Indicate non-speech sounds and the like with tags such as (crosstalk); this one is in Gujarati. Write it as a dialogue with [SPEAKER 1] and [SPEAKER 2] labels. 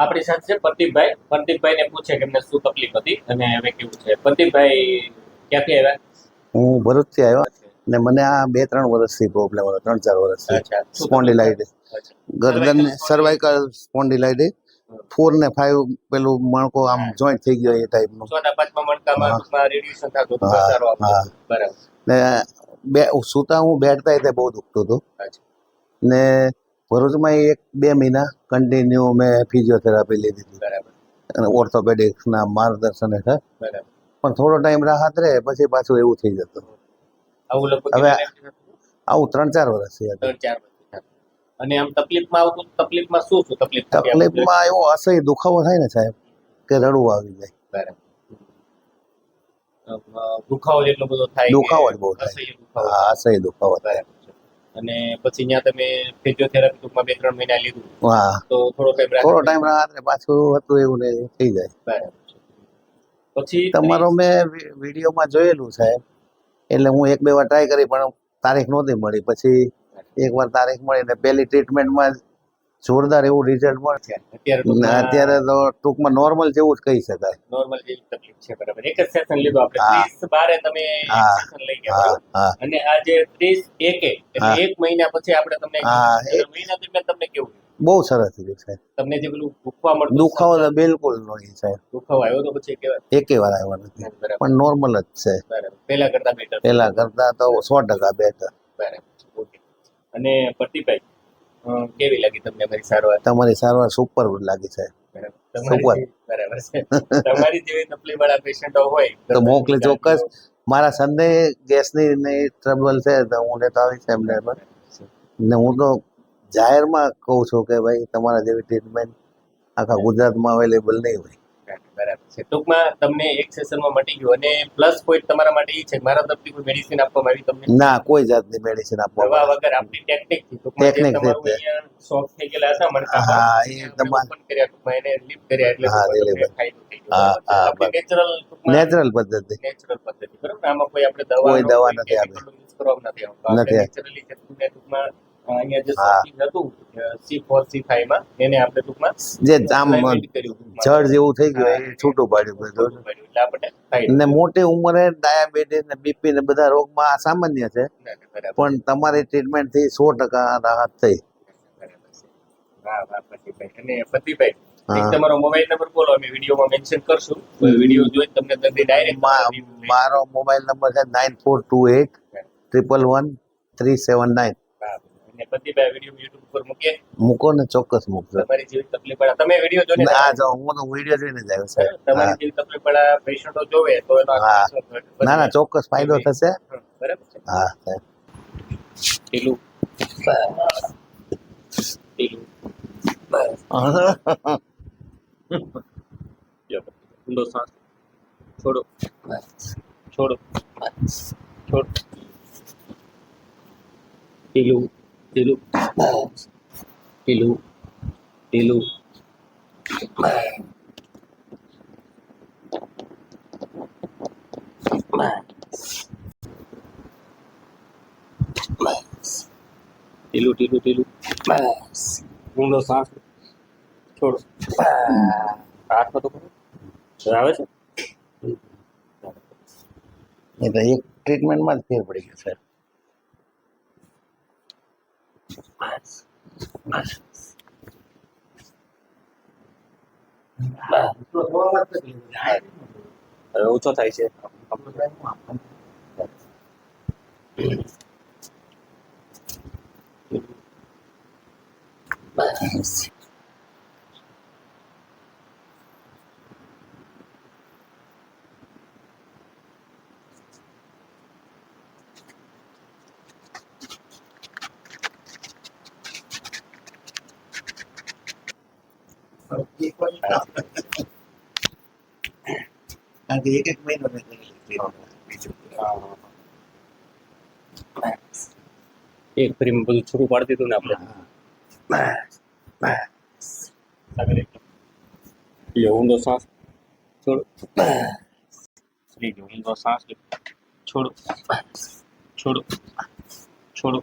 [SPEAKER 1] આપણી સાથે છે પ્રદીપભાઈ. પ્રદીપભાઈ ને પૂછે કે એમને શું તકલીફ હતી અને હવે કેવું છે. પ્રદીપભાઈ ક્યાંથી આવ્યા?
[SPEAKER 2] હું ભરૂચથી આવ્યો ને મને આ બે ત્રણ વર્ષથી. પ્રોબ્લેમ હતો? ત્રણ ચાર વર્ષથી સ્પોન્ડિલાઇટિસ. ગરદન સર્વાઇકલ સ્પોન્ડિલાઇટિસ. ફોર ને ફાઈવ પેલું મણકો આમ જોઈન્ટ થઈ ગયો એ ટાઈપનું ને. બે સૂતા હું બેઠતા બહુ દુખતું હતું. ને ભરૂચમાં એક બે મહિના કન્ટિન્યુ મેં ફિઝિયોથેરાપી લીધી. હતી
[SPEAKER 1] બરાબર.
[SPEAKER 2] અને ઓર્થોપેડિક્સના માર્ગદર્શન હેઠળ.
[SPEAKER 1] બરાબર.
[SPEAKER 2] પણ થોડો ટાઈમ રાહત રહે પછી પાછું એવું થઈ જતું.
[SPEAKER 1] આવું
[SPEAKER 2] હવે-? આવું ત્રણ ચાર વર્ષથી છે
[SPEAKER 1] ત્રણ ચાર અને આમ તકલીફમાં આવતું તકલીફમાં શું શું તકલીફ
[SPEAKER 2] તકલીફમાં એવો અસહ્ય દુખાવો થાય ને સાહેબ કે રડવું આવી જાય.
[SPEAKER 1] બરાબર. દુખાવો જેટલો બધો થાય
[SPEAKER 2] દુખાવો જ બહુ થાય.
[SPEAKER 1] અસહ્ય દુખાવો.
[SPEAKER 2] થાય.
[SPEAKER 1] અને પછી ત્યાં તમે ફિઝિયોથેરાપી ટૂંકમાં બે ત્રણ મહિના લીધું.
[SPEAKER 2] હા
[SPEAKER 1] તો થોડો ટાઈમ
[SPEAKER 2] થોડો ટાઈમ રાહત રહે પાછું હતું એવું ને થઈ જાય.
[SPEAKER 1] બરાબર પછી
[SPEAKER 2] તમારો મેં વિડીયોમાં જોયેલું સાહેબ એટલે હું એક બે વાર ટ્રાય કરી પણ તારીખ નહોતી મળી. પછી એક વાર તારીખ મળી ને પહેલી ટ્રીટમેન્ટમાં જોરદાર એવું રિઝલ્ટ મળશે
[SPEAKER 1] અત્યારે
[SPEAKER 2] તો ટૂંકમાં નોર્મલ જેવું જ કહી શકાય.
[SPEAKER 1] નોર્મલ જેવી તકલીફ છે બરાબર. એક જ સેશન લીધું આપણે. ત્રીસ બારે તમે સેશન લઈ ગયા અને આજે ત્રીસ એકે એક મહિના પછી આપણે તમને મહિના દરમિયાન તમને કેવું
[SPEAKER 2] બહુ સરસ રહ્યું છે.
[SPEAKER 1] તમને જે પેલું દુખવા મળતું
[SPEAKER 2] દુખાવો તો બિલકુલ નહીં સાહેબ
[SPEAKER 1] દુખાવો આવ્યો તો પછી કેવા?
[SPEAKER 2] એકે વાર આવ્યો નથી. પણ નોર્મલ જ છે.
[SPEAKER 1] પહેલા કરતા બેટર
[SPEAKER 2] પેલા કરતા તો સો ટકા બેટર
[SPEAKER 1] બરાબર. અને પ્રતિભાઈ કેવી લાગી તમને મારી સારવાર?
[SPEAKER 2] તમારી સારવાર સુપર લાગી છે
[SPEAKER 1] સુપર બરાબર છે. તમારી જેવી તકલીફ વાળા પેશન્ટો હોય
[SPEAKER 2] તો મોકલી ચોક્કસ. મારા સંદે ગેસની ને ટ્રબલ છે તો હું લેતો આવીશ એમને. ને હું તો જાહેરમાં કહું છું કે ભાઈ તમારા જેવી ટ્રીટમેન્ટ આખા ગુજરાતમાં અવેલેબલ નહીં હોય.
[SPEAKER 1] બરાબર છે. ટૂંકમાં તમને એક સેશનમાં મટી ગયું અને પ્લસ પોઈન્ટ તમારા માટે એ છે મારા તરફથી કોઈ મેડિસિન આપવામાં આવી તમને?
[SPEAKER 2] ના કોઈ જાતની મેડિસિન
[SPEAKER 1] દવા
[SPEAKER 2] આપવામાં
[SPEAKER 1] વગર આપણી ટેકનિકથી
[SPEAKER 2] છે.
[SPEAKER 1] અહીંયા શોખ થઈ ગયેલા હતા મણકામાં,
[SPEAKER 2] હા, એ તમારે
[SPEAKER 1] ઓપન કર્યા ટૂંકમાં એને લિફ્ટ કર્યા એટલે ફાયદો થઈ ગયો.
[SPEAKER 2] હા,
[SPEAKER 1] ટૂંકમાં
[SPEAKER 2] નેચરલ પદ્ધતિ.
[SPEAKER 1] નેચરલ પદ્ધતિ બરાબર. આમાં કોઈ આપણે દવા
[SPEAKER 2] કોઈ દવા નથી
[SPEAKER 1] આપી. નથી ટૂંકને ટૂંકમાં અહીંયા જે સર્કિટ હતું સી ફોર સી ફાઈવમાં એને આપણે ટૂંકમાં
[SPEAKER 2] જે આમ
[SPEAKER 1] alignment કર્યું ટૂંકમાં.
[SPEAKER 2] જળ જેવું થઈ ગયું એ છૂટું પાડ્યું.
[SPEAKER 1] એટલે
[SPEAKER 2] ને મોટી ઉંમરે ડાયાબિટીસ ને બીપી ને બધા રોગમાં આ સામાન્ય છે. પણ તમારી ટ્રીટમેન્ટથી સો ટકા રાહત થઈ.
[SPEAKER 1] અને પ્રદીપભાઈ, તમારો મોબાઈલ નંબર બોલો અમે વિડીયોમાં મેન્શન કરશું. વીડિયો જોઈ તમને ડાયરેક્ટ
[SPEAKER 2] મારો મોબાઈલ નંબર છે nine four two eight triple one three seven nine
[SPEAKER 1] અને બે વીડિયો યુટ્યુબ ઉપર મૂકીએ.
[SPEAKER 2] મૂકો ને ચોક્કસ મૂકજો.
[SPEAKER 1] તમારી જેવી તકલીફ પડે તમે વીડિયો જોઈને
[SPEAKER 2] આ જો હું તો વીડિયો જોઈને જ આવ્યો સાહેબ
[SPEAKER 1] તમારી જેવી તકલીફ પડે પેશન્ટો જોવે તો એનો
[SPEAKER 2] ના ના ચોક્કસ ફાયદો થશે.
[SPEAKER 1] બરાબર છે.
[SPEAKER 2] હા સાહેબ.
[SPEAKER 1] પેલું પેલું. (laughs) ઊંડો શ્વાસ. છોડો. છોડો. છોડો. પેલું પેલું પેલું પેલું ટીલું ટીલું ટીલું બસ ઊંડો શ્વાસ છોડો. હાથમાં તો. આવે છે?
[SPEAKER 2] એ તો એક ટ્રીટમેન્ટમાં જ ફેર પડી ગયો સાહેબ
[SPEAKER 1] બસ બસ હવે ઓછો થાય છે બસ
[SPEAKER 2] કે એક એક મહિનો
[SPEAKER 1] એક ફ્રીમાં બધું છૂટું પાડી દીધું ને આપણે. લ્યો, ઊંડો શ્વાસ છોડો ઊંડો શ્વાસ. છોડો છોડો છોડો